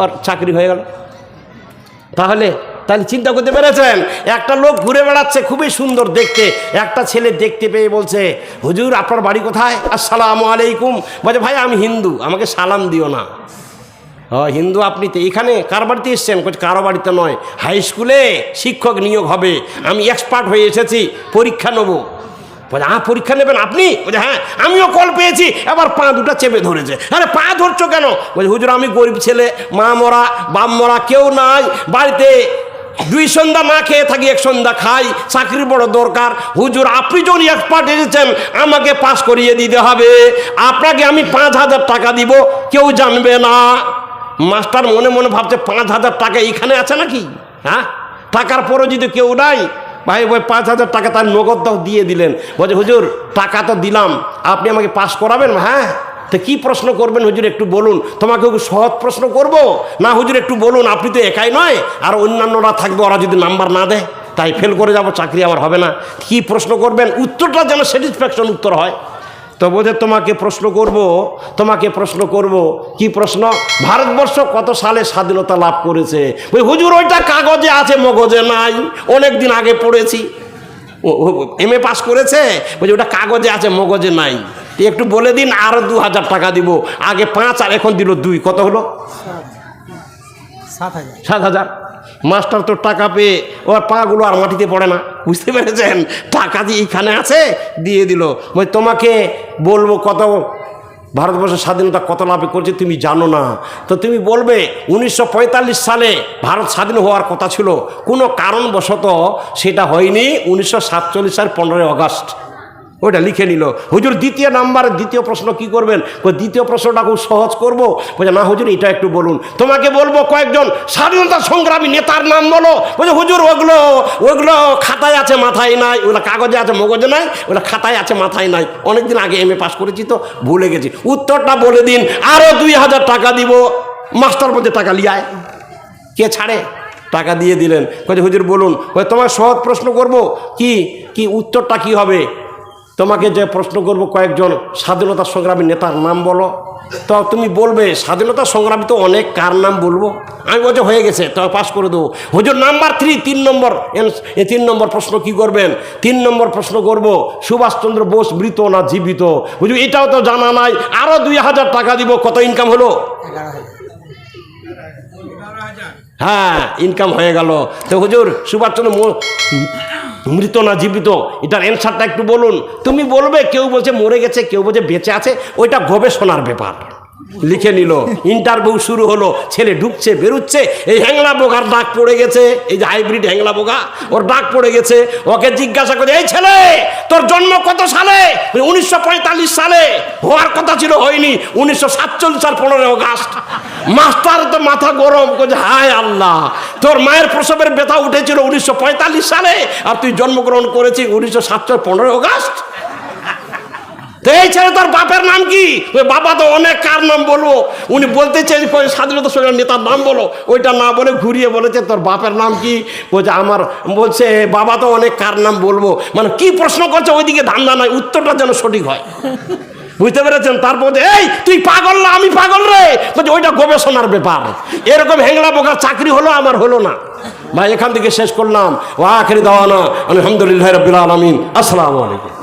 ওর চাকরি হয়ে গেল। তাহলে তাহলে চিন্তা করতে পেরেছেন? একটা লোক ঘুরে বেড়াচ্ছে, খুবই সুন্দর দেখতে। একটা ছেলে দেখতে পেয়ে বলছে, হুজুর, আপনার বাড়ি কোথায়? আসসালামু আলাইকুম। বলছে, ভাই, আমি হিন্দু, আমাকে সালাম দিও না। হিন্দু আপনি তো এখানে, কার বাড়িতে এসছেন? কারও বাড়িতে নয়, হাই স্কুলে শিক্ষক নিয়োগ হবে। আমি এক্সপার্ট হয়ে এসেছি, পরীক্ষা নেব। বলে হ্যাঁ পরীক্ষা নেবেন আপনি? বলছে হ্যাঁ আমিও কল পেয়েছি, এবার পা দুটো চেপে ধরেছে। আরে, পা ধরছো কেন? বলছে হুজুর, আমি গরিব ছেলে, মা মরা, বাপ মরা, কেউ নাই, বাড়িতে দুই সন্ধ্যা না খেয়ে থাকি, এক সন্ধ্যা খাই চাকরির বড় দরকার। হুজুর, আপনি যখন এক্সপার্ট এসেছেন, আমাকে পাস করিয়ে দিতে হবে। আপনাকে আমি পাঁচ হাজার টাকা দিব, কেউ জানবে না। মাস্টার মনে মনে ভাবছে, পাঁচ হাজার টাকা এইখানে আছে নাকি? হ্যাঁ? টাকার পরে যদি কেউ নাই ভাই, ওই পাঁচ হাজার টাকা তার নগদ দিয়ে দিলেন। বলছে, হুজুর, টাকা তো দিলাম। আপনি আমাকে পাস করাবেন? হ্যাঁ। তো কি প্রশ্ন করবেন? হুজুর, একটু বলুন। তোমাকে সহজ প্রশ্ন করব? না, হুজুর, একটু বলুন। আপনি তো একাই নয়, আর অন্যান্যরা থাকবে, ওরা যদি নাম্বার না দেয়, তাই ফেল করে যাব, চাকরি আমার হবে না। কি প্রশ্ন করবেন? উত্তরটা যেন স্যাটিসফ্যাকশন উত্তর হয়। তো বোধে তোমাকে প্রশ্ন করব তোমাকে প্রশ্ন করব কি প্রশ্ন? ভারতবর্ষ কত সালে স্বাধীনতা লাভ করেছে? ওই হুজুর ওইটা কাগজে আছে মগজে নাই অনেক দিন আগে পড়েছি। এম এ পাস করেছে? বলছি ওটা কাগজে আছে মগজে নাই। একটু বলে দিন আরও দু হাজার টাকা দিব। আগে পাঁচ আর এখন দিল দুই। কত হলো? সাত হাজার। সাত হাজার। মাস্টার তো টাকা পেয়ে ওর পাগুলো আর মাটিতে পড়ে না। বুঝতে পেরেছেন? টাকা দিয়ে এইখানে আছে, দিয়ে দিল। ওই তোমাকে বলব কত, ভারতবর্ষের স্বাধীনতা কত লাভে করছে তুমি জানো না। তো তুমি বলবে, উনিশশো পঁয়তাল্লিশ সালে ভারত স্বাধীন হওয়ার কথা ছিল। কোনো কারণবশত সেটা হয়নি উনিশশো সাতচল্লিশ সাল পনেরোই আগস্ট। ওইটা লিখে নিল। হুজুর, দ্বিতীয় নাম্বারের দ্বিতীয় প্রশ্ন কি করবেন? দ্বিতীয় প্রশ্নটা খুব সহজ করব। বলছে, না হুজুর, এটা একটু বলুন। তোমাকে বলব কয়েকজন স্বাধীনতা সংগ্রামী নেতার নাম বলো। বলছে, হুজুর, ওগুলো ওগুলো খাতায় আছে, মাথায় নাই, ওগুলো কাগজে আছে, মগজে নাই, ওগুলো খাতায় আছে, মাথায় নাই। অনেকদিন আগে এম এ পাস করেছি তো, ভুলে গেছি। উত্তরটা বলে দিন আরও দুই হাজার টাকা দিব। মাস্টার মধ্যে টাকা লিয়ায়। কে ছাড়ে? টাকা দিয়ে দিলেন। কয়ে হুজুর বলুন। তোমার সহজ প্রশ্ন করব? কি? কি উত্তরটা কি হবে? তোমাকে যে প্রশ্ন করব কয়েকজন স্বাধীনতা সংগ্রামী নেতার নাম বলো। তো তুমি বলবে, স্বাধীনতা সংগ্রামী তো অনেক, কার নাম বলব? আমি বলছি, হয়ে গেছে, তো পাস করে দেবো। হুজুর নাম্বার থ্রি তিন নম্বর এ তিন নম্বর প্রশ্ন কি করবেন? তিন নম্বর প্রশ্ন করব, সুভাষচন্দ্র বোস মৃত না জীবিত? হুজুর, এটাও তো জানা নাই আরও দুই হাজার টাকা দিব, কত ইনকাম হলো? এগারো হাজার। হ্যাঁ ইনকাম হয়ে গেল। তো হুজুর, সুভাষচন্দ্র মৃত না জীবিত? এটার অ্যান্সারটা একটু বলুন। তুমি বলবে, কেউ বলছে মরে গেছে, কেউ বলছে বেঁচে আছে, ওইটা গবেষণার ব্যাপার। লিখে নিল ইন্টারভিউ শুরু হলো, ছেলে ঢুকছে, বেরুচ্ছে, এই হ্যাংলা বোকার ডাক পড়ে গেছে, এই যে হাইব্রিড হ্যাংলা বোকা ওর ডাক পড়ে গেছে, ওকে জিজ্ঞাসা করে, এই ছেলে, তোর জন্ম কত সালে? উনিশশো পঁয়তাল্লিশ সালে? হওয়ার কথা ছিল হয়নি, উনিশশো সাতচল্লিশ সাল পনেরোই অগাস্ট মাস্টার তো মাথা গরম করছে হায় আল্লাহ, তোর মায়ের প্রসবের ব্যথা উঠেছিল উনিশশো পঁয়তাল্লিশ সালে, আর তুই জন্মগ্রহণ করেছিস উনিশশো সাতচল্লিশ পনেরোই অগাস্ট। তো এই ছেলে তোর বাপের নাম কি? ওই বাবা তো অনেক কার নাম বলব উনি বলতে চাই স্বাধীনতা সংগ্রাম নেতার নাম বলো। ওইটা না বলে ঘুরিয়ে বলেছে, তোর বাপের নাম কি? বলছে আমার, বলছে, বাবা তো অনেক কার নাম বলব। মানে কি প্রশ্ন করছে, ওইদিকে ধান্দা নাই, উত্তরটা যেন সঠিক হয়। বুঝতে পেরেছেন? তারপর এই, তুই পাগল না? আমি পাগল রে? বলছি, ওইটা গবেষণার ব্যাপার। এরকম হেংলা বোকার চাকরি হলো, আমার হলো না। ভাই, এখান থেকে শেষ করলাম। ও আখেরি দাওয়ানা, আলহামদুলিল্লাহ রবিল আলমিন। আসসালামু আলাইকুম।